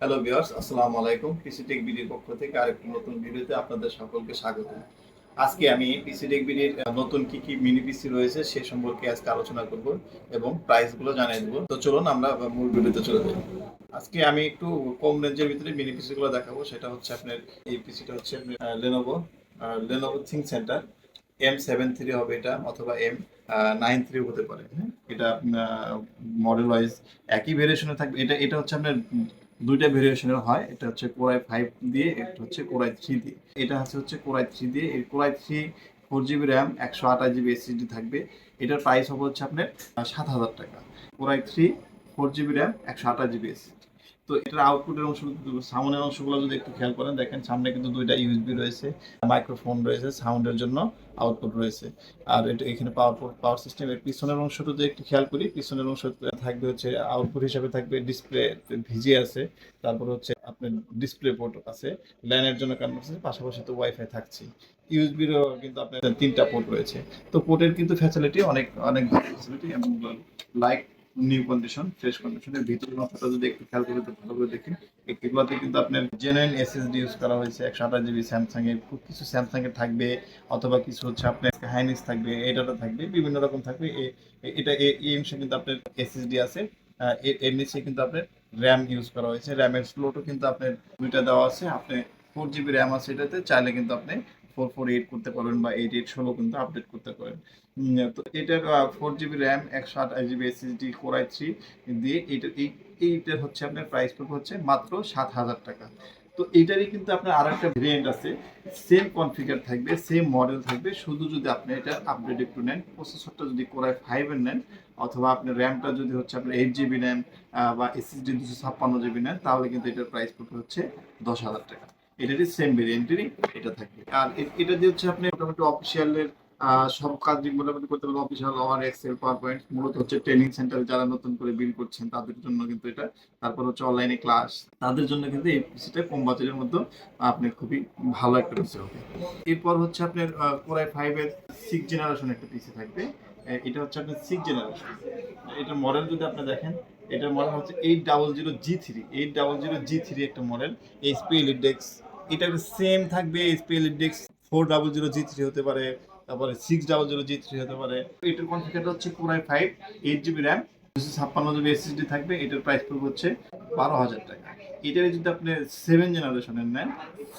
Hello viewers আসসালামু আলাইকুম পিসি take বিডির পক্ষ থেকে আরেকটি নতুন ভিডিওতে আপনাদের সকলকে স্বাগত। আজকে আমি পিসি টেক বিডির নতুন কি কি মিনি পিসি রয়েছে সে সম্পর্কে আজকে আলোচনা করব এবং প্রাইসগুলো জানিয়ে দেবো। তো চলুন আমরা মূল ভিডিওতে চলে যাই। আজকে আমি একটু কম রেঞ্জের ভিতরে মিনি পিসিগুলো দেখাবো। সেটা হচ্ছে আপনার, এই পিসিটা হচ্ছে Lenovo Lenovo think centre M seven three হবে এটা, অথবা এম নাইন থ্রি হতে পারে। হ্যাঁ? এটা মডেল ওয়াইজ একই ভেরিয়েশনে থাকবে। এটা এটা হচ্ছে আপনার দুইটা ভেরিয়েশনের হয়। এটা হচ্ছে কোরাই ফাইভ দিয়ে একটা হচ্ছে কোরাই থ্রি দিয়ে। এটা হচ্ছে হচ্ছে কোরাই থ্রি দিয়ে। এই core i three four GB RAM একশো আঠাশ জিবি এসএসডি থাকবে। এটার প্রাইস হবে হচ্ছে আপনার সাত হাজার টাকা। Core i three four GB RAM একশো আঠাশ জিবি এসএসডি তো এটার আউটপুটের অংশ সামনের অংশগুলো যদি একটু খেয়াল করেন, দেখেন সামনে কিন্তু দুইটা ইউএসবি রয়েছে মাইক্রোফোন রয়েছে সাউন্ডের জন্য আউটপুট রয়েছে। আর এটা এখানে পাওয়ার পাওয়ার সিস্টেমের পিছনের অংশটা যদি একটু খেয়াল করি, পিছনের অংশ থাকবে হচ্ছে আউটপুট হিসাবে থাকবে ডিসপ্লে ভিজে আছে, তারপর হচ্ছে আপনার ডিসপ্লে পোর্ট আছে ল্যানের জন্য কানেক্ট আছে, পাশাপাশি তো ওয়াইফাই থাকছে। ইউএসবিরও কিন্তু আপনার তিনটা পোর্ট রয়েছে। তো পোর্টের কিন্তু ফ্যাসিলিটি অনেক অনেক ফ্যাসিলিটি এবং লাইক নিউ কন্ডিশন ফ্রেশ কন্ডিশনের ভিতরে মাথাটা যদি একটু খেয়াল করে ভালো করে দেখেন এগুলোতে কিন্তু আপনার জেনুইন এসএসডি ইউজ করা হয়েছে, একশো আঠাশ জিবি স্যামসাং এর, খুব কিছু স্যামসাং এর থাকবে, অথবা কিছু হচ্ছে আপনার হাইনিক্স থাকবে এটাটা থাকবে, বিভিন্ন রকম থাকবে এটা এই কিন্তু আপনার এসএসডি আছে এর নিচে কিন্তু আপনার র্যাম ইউজ করা হয়েছে র্যামের স্লোটও কিন্তু আপনার দুইটা দেওয়া আছে, আপনি ফোর জিবি র্যাম আছে এটাতে, চাইলে কিন্তু আপনি ফোর ফোর এইট করতে পারবেন বা এইট এইট ষোলো কিন্তু আপডেট করতে পারেন। তো এটার ফোর জিবি র্যাম একশো আঠাশ জিবি এসএসডি কোরাই থ্রি দিয়ে এইটা, এই, এইটার হচ্ছে আপনার প্রাইস পড়বে হচ্ছে মাত্র সাত হাজার টাকা। তো এইটারই কিন্তু আপনার আরও একটা ভেরিয়েন্ট আছে সেম কনফিগার থাকবে সেম মডেল থাকবে, শুধু যদি আপনি এটা আপডেট একটু নেন প্রসেসরটা যদি কোরাই ফাইভের নেন, অথবা আপনার র্যামটা যদি হচ্ছে আপনার এইট জিবি নেন বা এসএসডি দুশো ছাপ্পান্ন জিবি নেন, তাহলে কিন্তু এটার প্রাইস পড়বে হচ্ছে দশ হাজার টাকা। এটারই সেম ভেরিয়েন্টেরই এটা থাকবে। আর এটা দিয়ে হচ্ছে আপনি মোটামুটি অফিসিয়ালের সব কাজ মোটামুটি করতে পারবেন। Official Word Excel PowerPoint মূলত হচ্ছে ট্রেনিং সেন্টারে যারা নতুন করে বিল করছেন, তাদের জন্য কিন্তু এটা। তারপর হচ্ছে অনলাইনে ক্লাস তাদের জন্য কিন্তু এই পিসিটা কম বাজেটের মধ্যে আপনি খুবই ভালো একটা পিসি হবে। এরপর হচ্ছে আপনার কোরাই ফাইভের সিক্স জেনারেশন একটা পিসি থাকবে। এটা হচ্ছে আপনার সিক্স জেনারেশন এটা মডেল যদি আপনি দেখেন এটার মডেল হচ্ছে eight double zero G three eight double zero G three একটা মডেল এইচপি এলিডেক্স এটা সেম থাকবে HP EliteDesk four double zero G three হতে পারে, তারপরে six double zero G three হতে পারে। এটার কনফিগারটা হচ্ছে core i five eight GB RAM দুশো ছাপ্পান্ন জিবি এসএসডি থাকবে, এটার প্রাইস পড়বে হচ্ছে বারো হাজার টাকা। এটারে যদি আপনি সেভেন জেনারেশনের নেন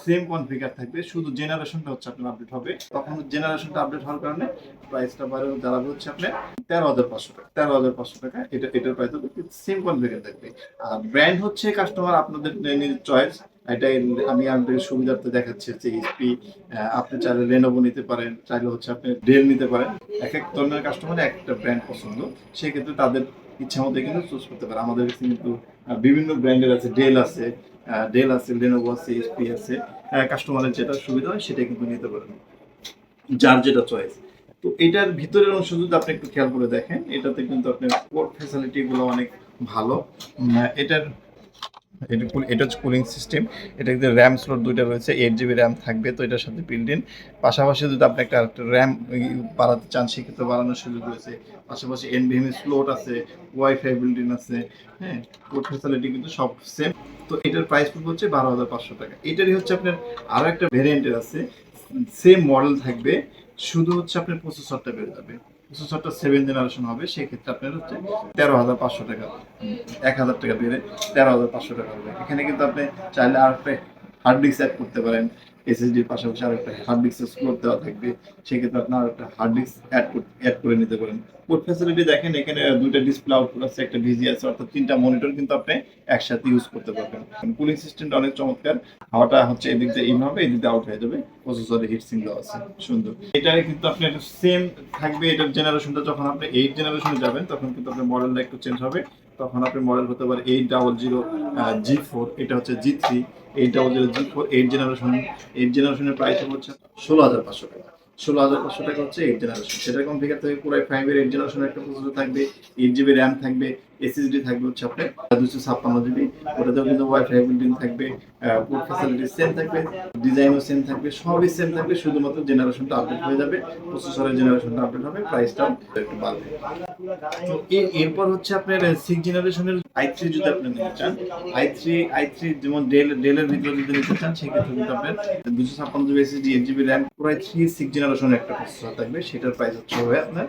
সেম কনফিগার থাকবে, শুধু জেনারেশনটা হচ্ছে আপনার আপডেট হবে। তখন জেনারেশনটা আপডেট হওয়ার কারণে প্রাইসটা বাড়ে দাঁড়াবে হচ্ছে আপনার তেরো হাজার পাঁচশো টাকা। তেরো হাজার পাঁচশো টাকা, এটা, এটার প্রাইস হবে সেম কনফিগার থাকবে। আর ব্র্যান্ড হচ্ছে কাস্টমার আপনাদের নিজের চয়েস এটাই আমি আপনাদের সুবিধার্থে দেখাচ্ছি হচ্ছে এইচপি আপনি চাইলে লেনোভো নিতে পারেন, চাইলে হচ্ছে আপনি ডেল নিতে পারেন। এক এক ধরনের কাস্টমার একটা ব্র্যান্ড পছন্দ, সেক্ষেত্রে তাদের ইচ্ছা মতো কিন্তু চুজ করতে পারে। আমাদের কাছে কিন্তু বিভিন্ন ব্র্যান্ডের আছে ডেল আছে ডেল আছে লেনোভো আছে এইচপি আছে। কাস্টমারের যেটা সুবিধা হয় সেটা কিন্তু নিতে পারেন। যার যেটা চয়েস তো এটার ভিতরের অংশ যদি আপনি একটু খেয়াল করে দেখেন, এটাতে কিন্তু আপনার পোর্ট ফ্যাসিলিটি গুলো অনেক ভালো। এটার এটা হচ্ছে কুলিং সিস্টেম এটা কিন্তু র্যাম স্লট দুইটা রয়েছে এইট জিবি র্যাম থাকবে, তো এটার সাথে বিল্ড ইন পাশাপাশি যদি আপনি একটা র্যাম বাড়াতে চান, সেক্ষেত্রে বাড়ানোর সুযোগ রয়েছে। পাশাপাশি এনভিএমএ স্লোট আছে ওয়াইফাই বিল্ড ইন আছে হ্যাঁ ফ্যাসিলিটি কিন্তু সব সেম তো এটার প্রাইস হচ্ছে বারো হাজার পাঁচশো টাকা। এটারই হচ্ছে আপনার আরও একটা ভেরিয়েন্টের আছে সেম মডেল থাকবে, শুধু হচ্ছে আপনার প্রসেসরটা বেড়ে যাবে। প্রসেসরটা সেভেন জেনারেশন হবে, সেক্ষেত্রে আপনার হচ্ছে তেরো হাজার পাঁচশো টাকা, এক হাজার টাকা বেড়ে তেরো হাজার পাঁচশো টাকা হবে। এখানে কিন্তু আপনি চাইলে আর হার্ড ডিস্ক অ্যাড করতে পারেন এসএসডির পাশাপাশি আর একটা হার্ড ডিস্ক স্লোট দেওয়া থাকবে, সেক্ষেত্রে আপনি আর একটা হার্ড ডিস্ক অ্যাড অ্যাড করে নিতে পারেন। পোর্ট ফ্যাসিলিটি দেখেন, এখানে দুইটা ডিসপ্লে আউটপুট আছে, একটা ভিজি আছে, অর্থাৎ তিনটা মনিটর কিন্তু আপনি একসাথে ইউজ করতে পারবেন। কুলিং সিস্টেমটা অনেক চমৎকার, হাওয়াটা হচ্ছে এদিক দিয়ে ইন হবে, এদিক দিয়ে আউট হয়ে যাবে প্রসেসরে হিট সিং দেওয়া আছে, সুন্দর। এটা কিন্তু আপনি একটা সেম থাকবে, এটার জেনারেশনটা যখন আপনি এইট জেনারেশনে যাবেন, তখন কিন্তু আপনার মডেলটা একটু চেঞ্জ হবে। তখন আপনার মডেল হতে পারে eight double zero G four এটা হচ্ছে G three eight double zero G four eight generation eight জেনারেশনের প্রাইস হচ্ছে ষোলো হাজার পাঁচশো টাকা। ষোলো হাজার পাঁচশো টাকা হচ্ছে এইট জেনারেশন সেটা থেকে পুরো ফাইভের এইট জেনারেশনের একটা প্রসেসর থাকবে এইট জিবি র্যাম থাকবে এসএসডি থাকবে হচ্ছে আপনার দুশো ছাপ্পান্ন জিবি ওটাতেও কিন্তু ওয়াইফাই বিল্ডিং থাকবে পোর্ট ফ্যাসিলিটি সেম থাকবে ডিজাইনও সেম থাকবে, সবই সেম থাকবে, শুধুমাত্র জেনারেশনটা আপডেট হয়ে যাবে প্রসেসরের জেনারেশনটা আপডেট হবে প্রাইসটাও একটু বাড়বে। তো এরপর হচ্ছে আপনার সিক্স জেনারেশনের আই থ্রি যদি আপনি নিতে চান আই থ্রি আই থ্রি যেমন ডেল ডেলের ভিতরে যদি নিতে চান, সেক্ষেত্রে কিন্তু আপনার দুশো ছাপ্পান্ন GB SSD eight GB RAM প্রায় থ্রি সিক্স জেনারেশনের একটা প্রসেসর থাকবে, সেটার প্রাইস হচ্ছে হবে আপনার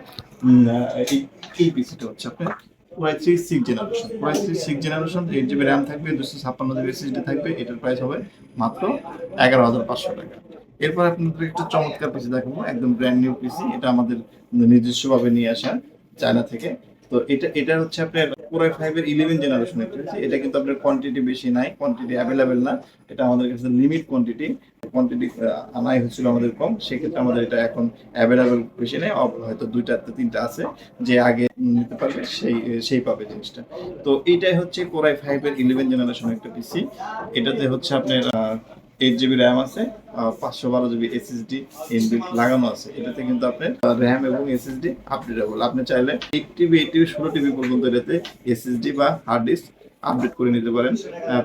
এই পিসিটা হচ্ছে আপনার প্রায় থ্রি সিক্স জেনারেশন প্রায় three six generation eight GB RAM থাকবে, দুশো ছাপ্পান্ন জিবি এসএসডি থাকবে, এটার প্রাইস হবে মাত্র এগারো হাজার পাঁচশো টাকা। এরপর আপনাদের একটা চমৎকার পিসি দেখাবো, একদম ব্র্যান্ড নিউ পিসি এটা আমাদের নিজস্বভাবে নিয়ে আসা। চায়না থেকে। তো এটা এটা হচ্ছে আপনার পুরো ফাইভ এর ইলেভেন জেনারেশন এটা কিন্তু আপনার কোয়ান্টিটি বেশি নাই কোয়ান্টিটি অ্যাভেলেবেল না। এটা আমাদের কাছে লিমিট কোয়ান্টিটি কোয়ান্টিটি আনাই হচ্ছিল আমাদের কম। সেক্ষেত্রে আমাদের এটা এখন অ্যাভেলেবেল বেশি নেই। হয়তো দুইটা তিনটা আছে। যে আগে নিতে পারবে, সেই সেই পাবে জিনিসটা। তো এইটাই হচ্ছে কোরাই ফাইভ এর ইলেভেন জেনারেশন একটা পিসি এটাতে হচ্ছে আপনার এইট জিবি র্যাম আছে পাঁচশো বারো জিবি এসএসডি ইনবিল্ট লাগানো আছে। এটাতে কিন্তু আপনার র্যাম এবং এসএসডি আপডেটেবল আপনি চাইলে এইট টিবি এইট টিবি, ষোলো টিবি পর্যন্ত এটাতে এসএসডি বা হার্ড ডিস্ক আপডেট করে নিতে পারেন।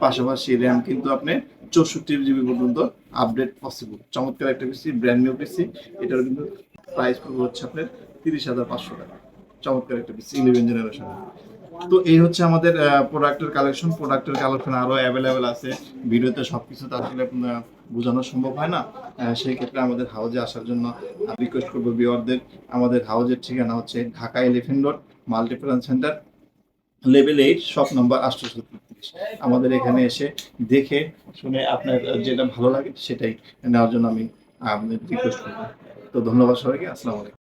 পাশাপাশি র্যাম কিন্তু আপনি চৌষট্টি জিবি পর্যন্ত আপডেট পসিবল চমৎকার একটা পিসি ব্র্যান্ড নিউ পিসি এটার কিন্তু প্রাইস পড়বে হচ্ছে আপনার তিরিশ হাজার পাঁচশো টাকা। চমৎকার একটা পিসি ইলেভেন জেনারেশন তো এই হচ্ছে আমাদের প্রোডাক্টের কালেকশন প্রোডাক্টের কালেকশন আরও অ্যাভেলেবেল আছে। ভিডিওতে সবকিছু তো আসলে বোঝানো সম্ভব হয় না। সেই ক্ষেত্রে আমাদের হাউজে আসার জন্য রিকোয়েস্ট করব বিওয়ারদের আমাদের হাউজের ঠিকানা হচ্ছে Dhaka elephant road Multiplan centre level eight shop number আটশোশো তেত্রিশ আমাদের এখানে এসে দেখে শুনে আপনার যেটা ভালো লাগে সেটাই নেওয়ার জন্য আমি রিকোয়েস্ট করব। তো ধন্যবাদ সবাইকে, আসসালামু আলাইকুম।